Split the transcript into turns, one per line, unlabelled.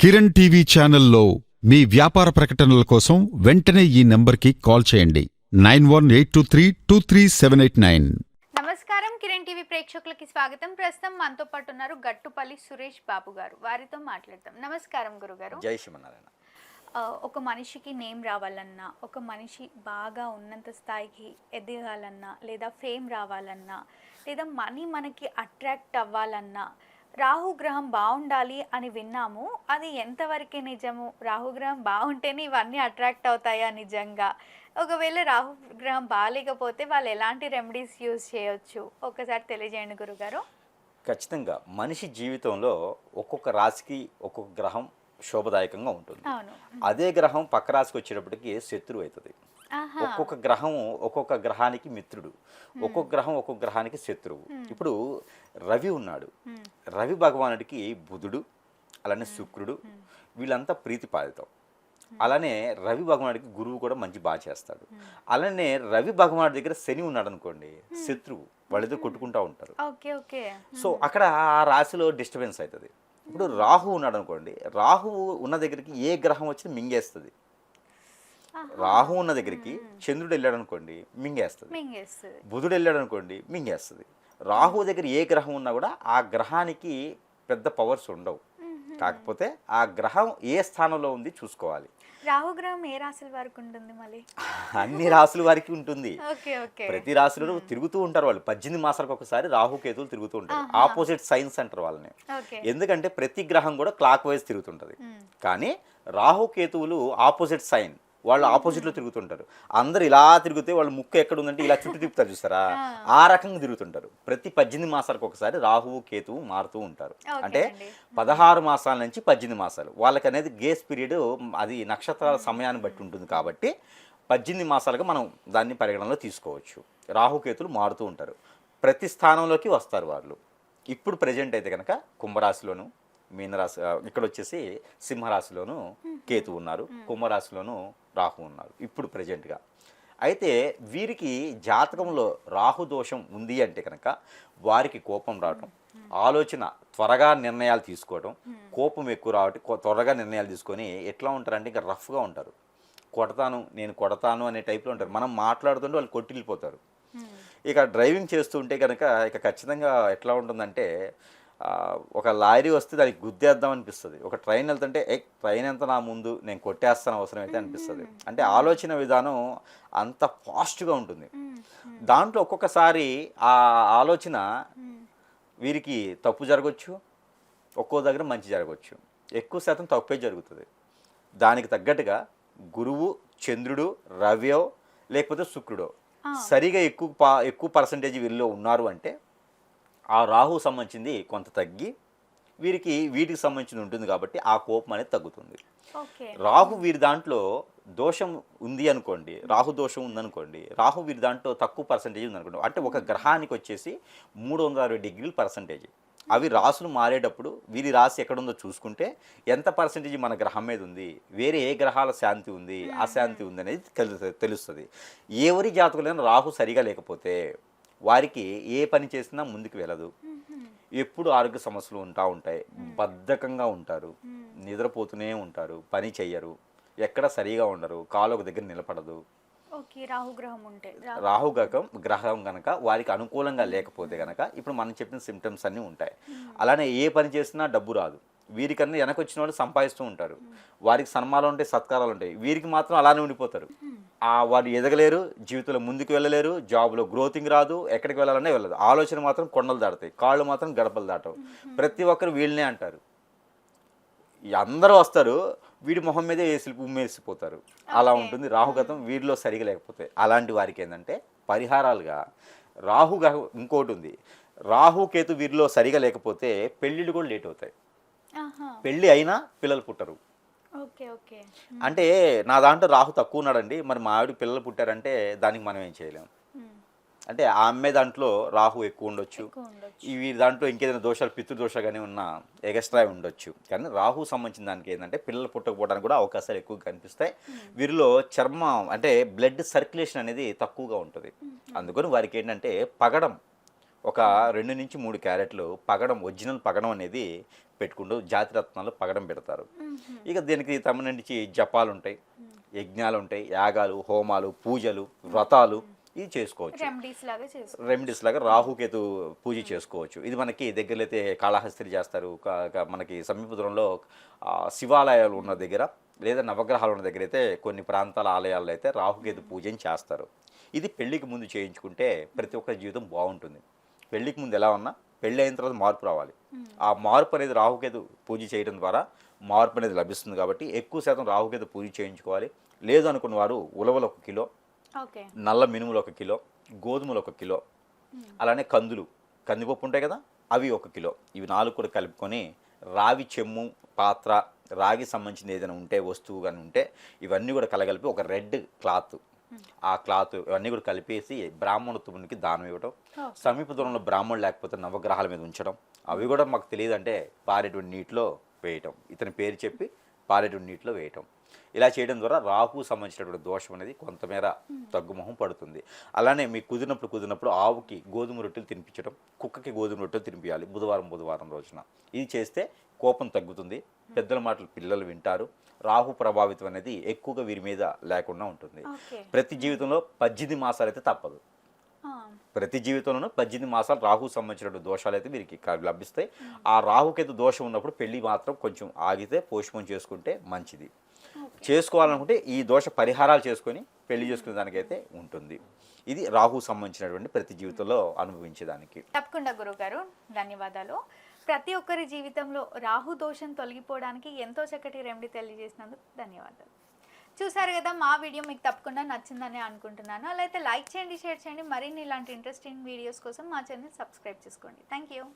Kiran TV ఛానల్లో మీ వ్యాపార ప్రకటనల కోసం వెంటనే ఈ నంబర్కి కాల్ చేయండి. Nine one eight two three two three seven eight nine.
నమస్కారం. కిరణ్ టీవీ ప్రేక్షకులకి స్వాగతం. ప్రస్తుతం మనతో పాటు ఉన్నారు గట్టుపల్లి సురేష్ బాబు గారు. వారితో మాట్లాడతాం. నమస్కారం గురుగారు.
జై
ఒక మనిషికి నేమ్ రావాలన్నా ఒక మనిషి బాగా ఉన్నంత స్థాయికి ఎదగాలన్నా లేదా ఫేమ్ రావాలన్నా లేదా మనీ మనకి అట్రాక్ట్ అవ్వాలన్నా రాహుగ్రహం బాగుండాలి అని విన్నాము. అది ఎంతవరకే నిజము? రాహుగ్రహం బాగుంటేనే ఇవన్నీ అట్రాక్ట్ అవుతాయా నిజంగా? ఒకవేళ రాహుగ్రహం బాగాలేకపోతే వాళ్ళు ఎలాంటి రెమెడీస్ యూజ్ చేయొచ్చు? ఒకసారి తెలియజేయండి గురుగారు.
ఖచ్చితంగా మనిషి జీవితంలో ఒక్కొక్క రాశికి ఒక్కొక్క గ్రహం శోభదాయకంగా ఉంటుంది.
అవును.
అదే గ్రహం పక్క రాశికి వచ్చేటప్పటికి శత్రువు అవుతుంది. ఒక్కొక్క గ్రహం ఒక్కొక్క గ్రహానికి మిత్రుడు. ఒక్కొక్క గ్రహం ఒక్కొక్క గ్రహానికి శత్రువు. ఇప్పుడు రవి ఉన్నాడు. రవి భగవానుడికి బుధుడు అలానే శుక్రుడు వీళ్ళంతా ప్రీతిపాదితం అలానే రవి భగవానుడికి గురువు కూడా మంచి బాగా చేస్తాడు. అలానే రవి భగవానుడి దగ్గర శని ఉన్నాడు అనుకోండి శత్రువు వాళ్ళిద్దరు కొట్టుకుంటా ఉంటారు.
Okay okay.
సో అక్కడ ఆ రాశిలో డిస్టర్బెన్స్ అవుతుంది. ఇప్పుడు రాహు ఉన్నాడు అనుకోండి రాహు ఉన్న దగ్గరికి ఏ గ్రహం వచ్చి మింగేస్తుంది. రాహు ఉన్న దగ్గరికి చంద్రుడు వెళ్ళాడు అనుకోండి మింగేస్తుంది. బుధుడు వెళ్ళాడు అనుకోండి మింగేస్తుంది. రాహు దగ్గర ఏ గ్రహం ఉన్నా కూడా ఆ గ్రహానికి పెద్ద పవర్స్ ఉండవు. కాకపోతే ఆ గ్రహం ఏ స్థానంలో ఉంది చూసుకోవాలి.
రాహుగ్రహం ఏ రాశుల వరకు ఉంటుంది మళ్ళీ?
అన్ని రాసుల వారికి ఉంటుంది. ప్రతి రాశిలో తిరుగుతూ ఉంటారు వాళ్ళు. పద్దెనిమిది మాసాలకు ఒకసారి రాహు కేతువులు తిరుగుతూ ఉంటారు. ఆపోజిట్ సైన్స్ అంటారు వాళ్ళని. ఎందుకంటే ప్రతి గ్రహం కూడా క్లాక్ వైజ్ తిరుగుతుంటది. కానీ రాహు కేతువులు ఆపోజిట్ సైన్ వాళ్ళు ఆపోజిట్లో తిరుగుతుంటారు. అందరు ఇలా తిరిగితే వాళ్ళు ముక్కు ఎక్కడ ఉందంటే ఇలా చుట్టూ తిప్పుతారు చూస్తారా? ఆ. రకంగా తిరుగుతుంటారు. ప్రతి పద్దెనిమిది మాసాలకు ఒకసారి రాహువు కేతువు మారుతూ ఉంటారు. అంటే. పదహారు మాసాల నుంచి పద్దెనిమిది మాసాలు. వాళ్ళకి అనేది గేస్ పీరియడ్ అది నక్షత్రాల సమయాన్ని బట్టి ఉంటుంది కాబట్టి పద్దెనిమిది మాసాలుగా మనం దాన్ని పరిగణనలో తీసుకోవచ్చు. రాహుకేతులు మారుతూ ఉంటారు. ప్రతి స్థానంలోకి వస్తారు వాళ్ళు. ఇప్పుడు ప్రజెంట్ అయితే కనుక కుంభరాశిలోను మీనరాశి ఇక్కడ వచ్చేసి సింహరాశిలోను కేతు ఉన్నారు కుంభరాశిలోను రాహు ఉన్నారు ఇప్పుడు ప్రజెంట్గా. అయితే వీరికి జాతకంలో రాహు దోషం ఉంది అంటే కనుక వారికి కోపం రావటం ఆలోచన త్వరగా నిర్ణయాలు తీసుకోవడం కోపం ఎక్కువ రావటం త్వరగా నిర్ణయాలు తీసుకొని ఎట్లా ఉంటారంటే ఇంకా రఫ్గా ఉంటారు. కొడతాను నేను కొడతాను అనే టైప్లో ఉంటారు. మనం మాట్లాడుతుంటే వాళ్ళు కొట్టిల్లిపోతారు. ఇక డ్రైవింగ్ చేస్తుంటే కనుక ఇక ఖచ్చితంగా ఎట్లా ఉంటుందంటే ఒక లారీ వస్తే దానికి గుద్దేద్దాం అనిపిస్తుంది. ఒక ట్రైన్ వెళ్తుంటే ఏ ట్రైన్ ఎంత నా ముందు? నేను కొట్టేస్తాను అవసరం అయితే అనిపిస్తుంది. అంటే ఆలోచన విధానం అంత ఫాస్ట్గా ఉంటుంది. దాంట్లో ఒక్కొక్కసారి ఆ ఆలోచన. వీరికి తప్పు జరగవచ్చు ఒక్కో దగ్గర మంచి జరగవచ్చు ఎక్కువ శాతం తప్పే జరుగుతుంది. దానికి తగ్గట్టుగా గురువు చంద్రుడు రవ్యో లేకపోతే శుక్రుడో సరిగా ఎక్కువ ఎక్కువ పర్సంటేజ్ వీరిలో ఉన్నారు అంటే ఆ రాహు సంబంధించింది కొంత తగ్గి వీరికి వీటికి సంబంధించింది ఉంటుంది కాబట్టి ఆ కోపం అనేది తగ్గుతుంది. రాహు వీరి దాంట్లో దోషం ఉంది అనుకోండి రాహు దోషం ఉందనుకోండి రాహు వీరి దాంట్లో తక్కువ పర్సంటేజ్ ఉందనుకోండి అంటే ఒక గ్రహానికి వచ్చేసి మూడు వందల అరవై డిగ్రీల పర్సంటేజ్ అవి రాసులు మారేటప్పుడు వీరి రాశి ఎక్కడుందో చూసుకుంటే ఎంత పర్సంటేజ్ మన గ్రహం మీద ఉంది వేరే ఏ గ్రహాల శాంతి ఉంది అశాంతి ఉంది అనేది తెలుసు తెలుస్తుంది. ఎవరి జాతకులైనా రాహు సరిగా లేకపోతే వారికి ఏ పని చేసినా ముందుకు వెళ్ళదు. ఎప్పుడు ఆరోగ్య సమస్యలు ఉంటా ఉంటాయి. బద్ధకంగా ఉంటారు. నిద్రపోతూనే ఉంటారు. పని చెయ్యరు. ఎక్కడ సరిగా ఉండరు. కాలు ఒక దగ్గర నిలబడదు.
ఓకే రాహుగ్రహం
గ్రహం గనక వారికి అనుకూలంగా లేకపోతే గనక ఇప్పుడు మనం చెప్పిన సిమ్టమ్స్ అన్నీ ఉంటాయి. అలానే ఏ పని చేసినా డబ్బు రాదు. వీరికన్నా వెనక వచ్చిన వాళ్ళు సంపాదిస్తూ ఉంటారు. వారికి సన్మానాలు ఉంటాయి సత్కారాలు ఉంటాయి. వీరికి మాత్రం అలానే ఉండిపోతారు. ఆ వారు ఎదగలేరు జీవితంలో ముందుకు వెళ్ళలేరు జాబ్లో గ్రోతింగ్ రాదు ఎక్కడికి వెళ్ళాలనే వెళ్ళదు. ఆలోచన మాత్రం కొండలు దాటుతాయి కాళ్ళు మాత్రం గడపలు దాటవు. ప్రతి ఒక్కరు వీళ్ళనే అంటారు. అందరూ వస్తారు వీడి మొహం మీదే వేసి ఉమ్మేసిపోతారు అలా ఉంటుంది. రాహుగతం వీడిలో సరిగా లేకపోతే. అలాంటి వారికి ఏంటంటే పరిహారాలుగా రాహు ఇంకోటి ఉంది. రాహు కేతు వీరిలో సరిగా లేకపోతే పెళ్ళిళ్ళు కూడా లేట్ అవుతాయి. పెళ్ళి అయినా పిల్లలు పుట్టరు.
Okay okay.
అంటే నా దాంట్లో రాహు తక్కువ ఉన్నాడండి. మరి మా ఆవిడ పిల్లలు పుట్టారంటే దానికి మనం ఏం చేయలేము. అంటే ఆ అమ్మాయి దాంట్లో రాహు ఎక్కువ ఉండొచ్చు. వీరి దాంట్లో ఇంకేదైనా దోషాలు పితృదోషాలు కానీ ఉన్నా ఎగస్ట్రా ఉండొచ్చు. కానీ రాహు సంబంధించిన దానికి ఏంటంటే పిల్లలు పుట్టకపోవడానికి కూడా అవకాశాలు ఎక్కువ కనిపిస్తాయి. వీరిలో చర్మం అంటే బ్లడ్ సర్క్యులేషన్ అనేది తక్కువగా ఉంటుంది. అందుకని వారికి ఏంటంటే పగడం ఒక రెండు నుంచి మూడు క్యారెట్లు పగడం ఒరిజినల్ పగడం అనేది పెట్టుకుంటూ జాతి రత్నాలు పగడం పెడతారు. ఇక దీనికి సంబంధించి జపాలు ఉంటాయి యజ్ఞాలు ఉంటాయి యాగాలు హోమాలు పూజలు వ్రతాలు ఇది చేసుకోవచ్చు.
రెమెడీస్ లాగా చేసుకో
రెమెడీస్ లాగా రాహుకేతు పూజ చేసుకోవచ్చు. ఇది మనకి దగ్గరలో అయితే కాళహస్తి చేస్తారు మనకి సమీప దూరంలో శివాలయాలు ఉన్న దగ్గర లేదా నవగ్రహాలు ఉన్న దగ్గర అయితే కొన్ని ప్రాంతాల ఆలయాల్లో అయితే రాహుకేతు పూజని చేస్తారు. ఇది పెళ్ళికి ముందు చేయించుకుంటే ప్రతి ఒక్కరి జీవితం బాగుంటుంది. పెళ్ళికి ముందు ఎలా ఉన్నా పెళ్ళి అయిన తర్వాత మార్పు రావాలి. ఆ మార్పు అనేది రాహుకేతు పూజ చేయడం ద్వారా మార్పు అనేది లభిస్తుంది కాబట్టి ఎక్కువ శాతం రాహుకేతు పూజ చేయించుకోవాలి. లేదు అనుకున్న వారు ఉలవలు ఒక కిలో నల్ల మినుములు ఒక కిలో గోధుమలు ఒక కిలో అలానే కందులు. కందిపప్పు ఉంటాయి కదా అవి ఒక కిలో. ఇవి నాలుగు కూడా కలుపుకొని రావి చెమ్ము పాత్ర రాగి సంబంధించిన ఏదైనా ఉంటే వస్తువు కానీ ఉంటే ఇవన్నీ కూడా కలగలిపి ఒక రెడ్ క్లాత్ ఆ క్లాత్ ఇవన్నీ కూడా కలిపేసి బ్రాహ్మణోత్తమునికి దానం ఇవ్వడం సమీప దూరంలో బ్రాహ్మణులు లేకపోతే నవగ్రహాల మీద ఉంచడం అవి కూడా మాకు తెలియదు అంటే పారేటువంటి నీటిలో వేయటం. ఇతని పేరు చెప్పి పారేటువంటి నీటిలో వేయటం. ఇలా చేయడం ద్వారా రాహు సంబంధించినటువంటి దోషం అనేది కొంతమేర తగ్గుముఖం పడుతుంది. అలానే మీకు కుదిరినప్పుడు కుదిరినప్పుడు ఆవుకి గోధుమ రొట్టెలు తినిపించడం కుక్కకి గోధుమ రొట్టెలు తినిపించాలి బుధవారం బుధవారం రోజున. ఇది చేస్తే కోపం తగ్గుతుంది పెద్దల మాటలు పిల్లలు వింటారు రాహు ప్రభావితం అనేది ఎక్కువగా వీరి మీద లేకుండా ఉంటుంది. ప్రతి జీవితంలో పద్దెనిమిది మాసాలు అయితే తప్పదు. ప్రతి జీవితంలోనూ పద్దెనిమిది మాసాలు రాహు సంబంధించిన దోషాలు అయితే వీరికి లభిస్తాయి. ఆ రాహుకేతు దోషం ఉన్నప్పుడు పెళ్ళి మాత్రం కొంచెం ఆగితే పోస్ట్పోన్ చేసుకుంటే మంచిది. చేసుకోవాలనుకుంటే ఈ దోష పరిహారాలు చేసుకొని పెళ్ళి చేసుకునే దానికైతే ఉంటుంది. ఇది రాహు సంబంధించినటువంటి ప్రతి జీవితంలో అనుభవించేదానికి.
తప్పకుండా గురుగారు ధన్యవాదాలు. ప్రతి ఒక్కరి జీవితంలో రాహు దోషం తొలగిపోవడానికి ఎంతో చక్కటి రెమెడీ తెలియజేసినందుకు ధన్యవాదాలు. చూసారు కదా మా వీడియో మీకు తప్పకుండా నచ్చిందని అనుకుంటున్నాను. అలా అయితే లైక్ చేయండి షేర్ చేయండి. మరిన్ని ఇలాంటి ఇంట్రెస్టింగ్ వీడియోస్ కోసం మా ఛానల్ సబ్స్క్రైబ్ చేసుకోండి. Thank you